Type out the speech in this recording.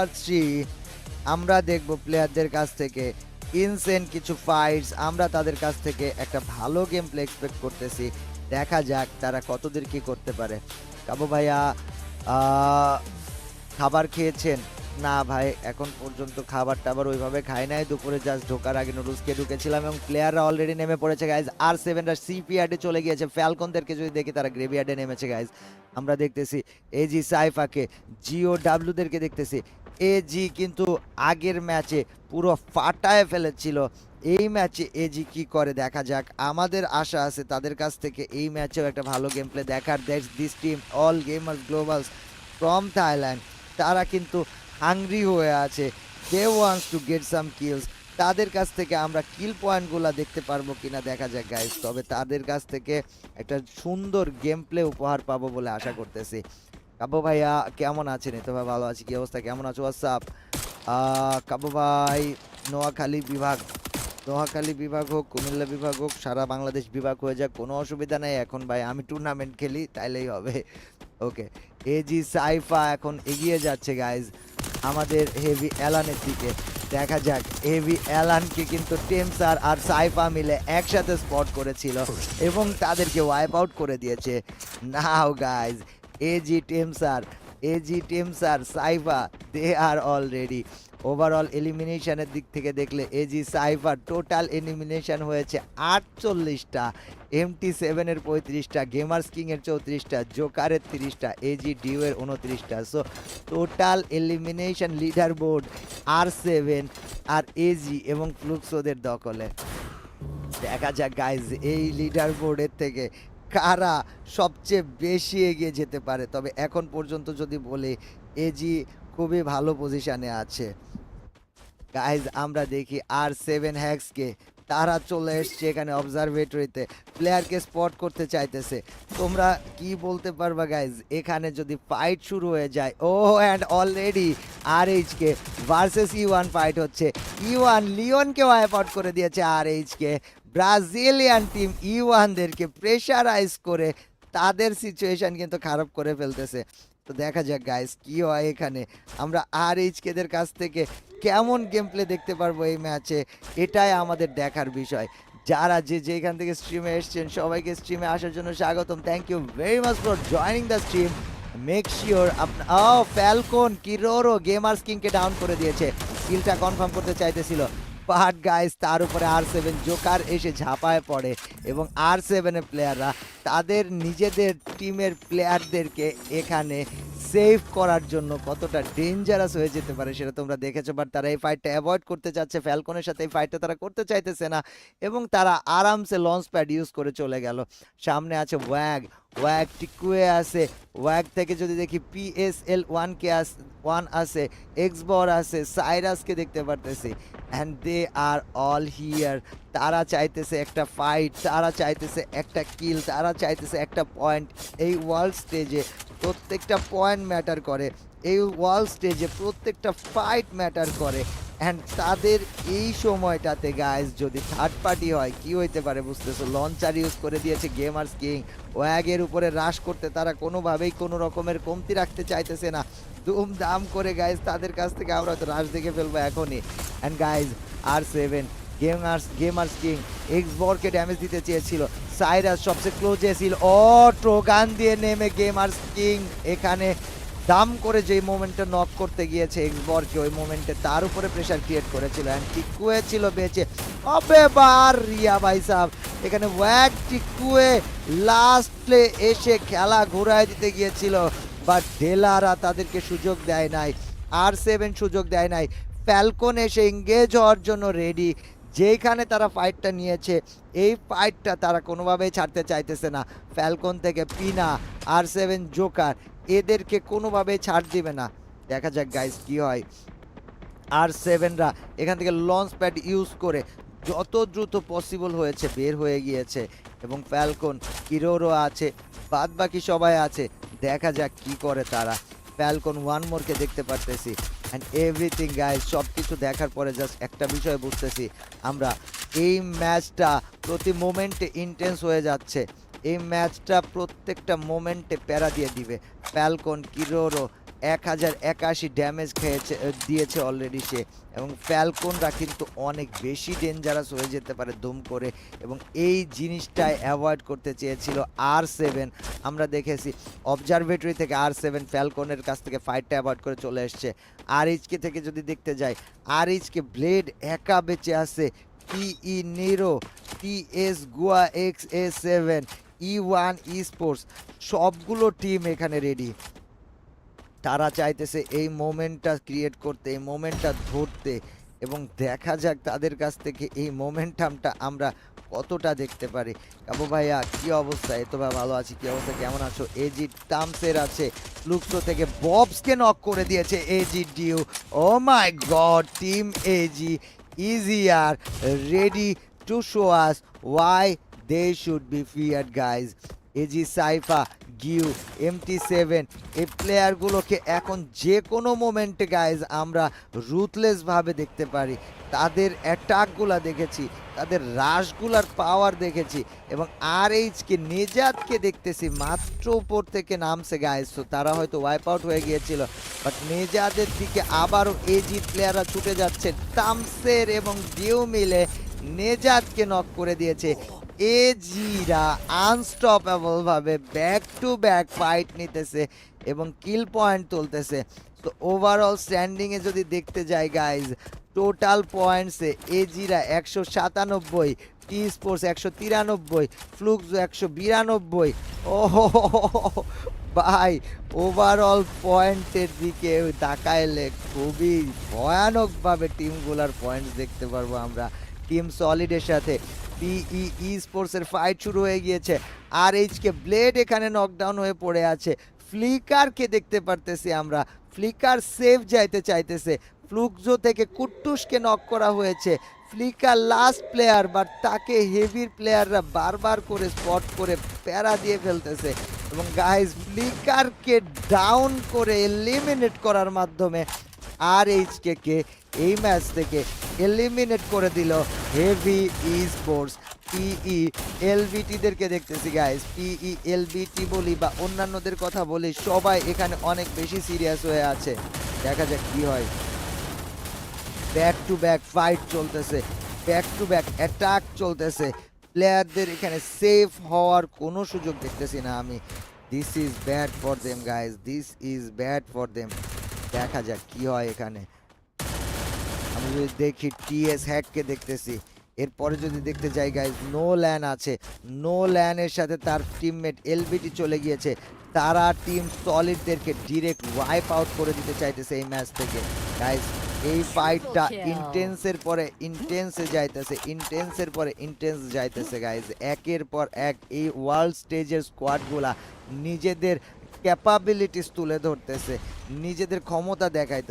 পাচ্ছি। আমরা দেখব প্লেয়ারদের কাছ থেকে ইনসেন কিছু ফাইটস আমরা তাদের কাছ থেকে একটা ভালো গেম প্লে এক্সপেক্ট করতেছি। দেখা যাক তারা কতদূর কি করতে পারে। কাবু ভাইয়া খাবার খেয়েছেন? না ভাই, এখন পর্যন্ত খাবার টাবার ওইভাবে খাই নাই। দুপুরে জাস্ট ঢোকার আগে নুডলস খেয়ে ঢুকেছিলাম এবং প্লেয়াররা অলরেডি নেমে পড়েছে গাইজ আর সেভেনরা সিপিয়ার্ডে চলে গিয়েছে। ফ্যালকনদেরকে যদি দেখি, তারা গ্রেভিয়ার্ডে নেমেছে গাইজ আমরা দেখতেছি এজি সাইফাকে জিও ডাব্লুদেরকে দেখতেছি। এজি কিন্তু আগের ম্যাচে পুরো ফাটায় ফেলেছিল। এই ম্যাচে এজি কি করে দেখা যাক? আমাদের আশা আছে তাদের কাছ থেকে এই ম্যাচেও একটা ভালো গেম প্লে দেখার। That's this team all gamers globals from Thailand তারা কিন্তু হাংরি হয়ে আছে। They wants to get some kills তাদের কাছ থেকে আমরা কিল পয়েন্টগুলো দেখতে পারব কিনা দেখা যাক গাইস তবে তাদের কাছ থেকে একটা সুন্দর গেম প্লে উপহার পাবো বলে আশা করতেছি। কাব্য ভাইয়া, কেমন আছেন? এই তো ভাই ভালো আছি, কি অবস্থা? কেমন আছো? হোয়াটসঅ্যাপ কাব্য ভাই, নোয়াখালী বিভাগ। নোয়াখালী বিভাগ হোক, কুমিল্লা বিভাগ হোক, সারা বাংলাদেশ বিভাগ হয়ে যাক, কোনো অসুবিধা নেই। এখন ভাই আমি টুর্নামেন্ট খেলি, তাইলেই হবে। ওকে এ এজি সাইফা এখন এগিয়ে যাচ্ছে গাইজ আমাদের হেভি অ্যালানের দিকে। দেখা যাক, হেভি অ্যালানকে কিন্তু টেমসার আর সাইফা মিলে একসাথে স্পট করেছিল এবং তাদেরকে ওয়াইপ আউট করে দিয়েছে। Now guys AG Temsar AG Temsar Saifa they are already overall এলিমিনেশনের দিক থেকে দেখলে এজি সাইফার টোটাল এলিমিনেশন হয়েছে আটচল্লিশটা এমটি সেভেনের পঁয়ত্রিশটা গেমার্স কিংয়ের চৌত্রিশটা জোকারের তিরিশটা এজি ডিউয়ের উনত্রিশটা। So total elimination leaderboard R seven আর এজি এবং ফ্লুক্সোদের দখলে। দেখা যাক গাইজ এই লিডার বোর্ডের থেকে কারা সবচেয়ে বেশি এগিয়ে যেতে পারে? তবে এখন পর্যন্ত যদি বলি, এজি খুবই ভালো পজিশানে আছে। গাইজ আমরা দেখি আর সেভেন হ্যাক্সকে তারা চলে এসছে এখানে অবজারভেটরিতে প্লেয়ারকে স্পট করতে চাইতেছে। তোমরা কি বলতে পারবা গাইজ এখানে যদি ফাইট শুরু হয়ে যায়, ও and already R HK versus E one fight হচ্ছে। ই ওয়ান লিওনকে ওয়াইপ আউট করে দিয়েছে R HK Brazilian team E ওয়ানদেরকে pressurise করে তাদের সিচুয়েশন কিন্তু খারাপ করে ফেলতেছে। তো দেখা যাক গাইস কি হয় এখানে। আমরা আর এইচকেদের কাছ থেকে কেমন গেম প্লে দেখতে পারব এই ম্যাচে এটাই আমাদের দেখার বিষয়। যারা যে যেখান থেকে স্ট্রিমে এসছেন, সবাইকে স্ট্রিমে আসার জন্য স্বাগতম। Thank you very much for joining the stream make sure আপনার ও ফ্যালকন কিরোরো গেমার্স কিংকে ডাউন করে দিয়েছে। কিলটা কনফার্ম করতে চাইতেছিল। বাট গাইস তার উপরে আর সেভেন জোকার এসে ঝাঁপায় পড়ে এবং আর সেভেনের প্লেয়াররা তাদের নিজেদের টিমের প্লেয়ারদেরকে এখানে সেভ করার জন্য কতটা ডেঞ্জারাস হয়ে যেতে পারে সেটা তোমরা দেখেছ বাট তারা এই ফাইটটা অ্যাভয়েড করতে চাচ্ছে ফ্যালকনের সাথে এই ফাইটটা তারা করতে চাইতেছে না এবং তারা আরামসে লঞ্চ প্যাড ইউজ করে চলে গেল। সামনে আছে ওয়াগ ওয়াগ টিকুয়ে আছে। ওয়াগ থেকে যদি দেখি পিএসএল ওয়ানকে আস ওয়ান আছে এক্সবর আছে সাইরাসকে দেখতে পারতেছি। And they are all here তারা চাইতেছে একটা ফাইট তারা চাইতেছে একটা কিল তারা চাইতেছে একটা পয়েন্ট এই ওয়ার্ল্ড স্টেজে প্রত্যেকটা পয়েন্ট ম্যাটার করে। এই ওয়ার্ল্ড স্টেজে প্রত্যেকটা ফাইট ম্যাটার করে। অ্যান্ড তাদের এই সময়টাতে গাইজ যদি থার্ড পার্টি হয়, কি হইতে পারে বুঝতেছো? লঞ্চার ইউজ করে দিয়েছে গেমার্স কিং ওয়াগের উপরে রাশ করতে তারা কোনোভাবেই কোনো রকমের কমতি রাখতে চাইতেছে না। দুম দাম করে গাইজ তাদের কাছ থেকে আমরা হয়তো রাশ দেখে ফেলব এখনই। And guys R seven gamers gamers king X বরকে ড্যামেজ দিতে চেয়েছিল। সাইরাস সবচেয়ে ক্লোজে ছিল। ও ট্রোগান দিয়ে নেমে গেমার্স কিং এখানে দাম করে যেই মোমেন্টে নক করতে গিয়েছে এক্স বরকে ওই মোমেন্টে তার উপরে প্রেশার ক্রিয়েট করেছিল অ্যান্ড টিকুয়ে ছিল বেঁচে। অবে বার, রিয়া ভাই সাহেব এখানে ওয়াক টিকুয়ে লাস্ট প্লে এসে খেলা ঘুরায় দিতে গিয়েছিল বাট ডেলারা তাদেরকে সুযোগ দেয় নাই আর সেভেন সুযোগ দেয় নাই। ফ্যালকন এসে এঙ্গেজ হওয়ার জন্য রেডি যেখানে তারা ফাইটটা নিয়েছে, এই ফাইটটা তারা কোনোভাবেই ছাড়তে চাইতেছে না। ফ্যালকন থেকে পিনা আর সেভেন জোকার এদেরকে কোনোভাবেই ছাড় দিবে না। দেখা যাক গাইস কি হয়। আর সেভেনরা এখান থেকে লঞ্চ প্যাড ইউজ করে যত দ্রুত পসিবল হয়েছে বের হয়ে গিয়েছে। এবং ফ্যালকন কিরোরও আছে বাদ বাকি সবাই আছে। দেখা যাক কি করে তারা। ফ্যালকন ওয়ান মোরকে দেখতে পারতেছি। অ্যান্ড এভরিথিং গাইজ সব কিছু দেখার পরে জাস্ট একটা বিষয় বুঝতেছি। আমরা এই ম্যাচটা প্রতি মোমেন্টে ইন্টেন্স হয়ে যাচ্ছে। এই ম্যাচটা প্রত্যেকটা মোমেন্টে প্যারা দিয়ে দিবে। ফ্যালকন কিরোরো এক হাজার একাশি ড্যামেজ খেয়েছে দিয়েছে অলরেডি সে। এবং ফ্যালকনরা কিন্তু অনেক বেশি ডেঞ্জারাস হয়ে যেতে পারে দুম করে। এবং এই জিনিসটাই অ্যাভয়েড করতে চেয়েছিল আর সেভেন আমরা দেখেছি অবজারভেটরি থেকে আর সেভেন ফ্যালকনের কাছ থেকে ফাইটটা অ্যাভয়েড করে চলে এসছে। আর এইচকে থেকে যদি দেখতে যাই আর এইচকে ব্লেড একা বেঁচে আছে। T E Nero T S Goa X A seven E one esports সবগুলো টিম এখানে রেডি তারা চাইতেছে এই মোমেন্টটা ক্রিয়েট করতে, এই মোমেন্টটা ধরতে এবং দেখা যাক তাদের কাছ থেকে এই মোমেন্টামটা আমরা কতটা দেখতে পারি। কাবু ভাইয়া, কি অবস্থা? এ তো ভাই ভালো আছি, কি অবস্থা? কেমন আছো? এজি টামসের আছে লুকসো থেকে ববসকে নক করে দিয়েছে AG Dew oh my god team AG is here ready to show us why they should be feared guys AG Saifa গিউ MT seven এই প্লেয়ারগুলোকে এখন যে কোনো মোমেন্টে গাইজ আমরা রুথলেসভাবে দেখতে পারি। তাদের অ্যাটাকগুলা দেখেছি, তাদের রাশগুলার পাওয়ার দেখেছি এবং আর এইচকে নেজাদকে দেখতেছি, মাত্র উপর থেকে নামছে গাইজ তো তারা হয়তো ওয়াইপ আউট হয়ে গিয়েছিল। বাট নেজাদের দিকে আবারও এজি প্লেয়াররা ছুটে যাচ্ছে। তামসের এবং ডিউ মিলে নেজাদকে নক করে দিয়েছে। এজিরা আনস্টপেবল ভাবে ব্যাক টু ব্যাক ফাইট নিতেছে এবং কিল পয়েন্ট তুলতেছে। তো ওভারঅল স্ট্যান্ডিং এ যদি দেখতে যাই গাইজ টোটাল পয়েন্টসে এজিরা একশো সাতানব্বই টি স্পোর্টস একশো তিরানব্বই ফ্লুক্স একশো বিরানব্বই। ও ভাই ওভারঅল পয়েন্টের দিকে তাকাইলে খুবই ভয়ানকভাবে টিমগুলার পয়েন্টস দেখতে পারব আমরা। টিম সলিডের সাথে। পিই স্পোর্টসের ফাইট শুরু হয়ে গিয়েছে। আর এইচকে ব্লেড এখানে নকডাউন হয়ে পড়ে আছে। ফ্লিকারকে দেখতে পারতেছি আমরা। ফ্লিকার সেফ যাইতে চাইতেছে। ফ্লুকজো থেকে কুট্টুসকে নক করা হয়েছে। ফ্লিকার লাস্ট প্লেয়ার বাট তাকে হেভির প্লেয়াররা বারবার করে স্পট করে প্যারা দিয়ে ফেলতেছে। এবং গাইজ ফ্লিকারকে ডাউন করে এলিমিনেট করার মাধ্যমে আর এইচকে কে এই ম্যাচ থেকে এলিমিনেট করে দিল হেভি ই স্পোর্টস পিই এলবিটিদেরকে দেখতেছি গাইস পিই এলবিটি বলি বা অন্যান্যদের কথা বলি, সবাই এখানে অনেক বেশি সিরিয়াস হয়ে আছে। দেখা যাক কি হয়। ব্যাক টু ব্যাক ফাইট চলতেছে ব্যাক টু ব্যাক অ্যাটাক চলতেছে। প্লেয়ারদের এখানে সেফ হওয়ার কোনো সুযোগ দেখতেছি না আমি। This is bad for them guys this is bad for them দেখা যাক কি হয় এখানে। আমি যদি দেখি টিএস হ্যাককে দেখতেছি। এরপরে যদি দেখতে যাই গাইজ নো ল্যান আছে। নো ল্যানের সাথে তার টিমমেট এলবিটি চলে গিয়েছে। তারা টিম সলিডদেরকে ডিরেক্ট ওয়াইপ আউট করে দিতে চাইতেছে এই ম্যাচ থেকে। গাইজ এই ফাইটটা. ইন্টেন্সের পরে ইন্টেন্সে যাইতেছে ইন্টেন্সের পরে ইন্টেন্স যাইতেছে গাইজ একের পর এক এই ওয়ার্ল্ড স্টেজের স্কোয়াডগুলা নিজেদের ক্যাপাবিলিটিস তুলে ধরতেছে নিজেদের ক্ষমতা দেখাইতে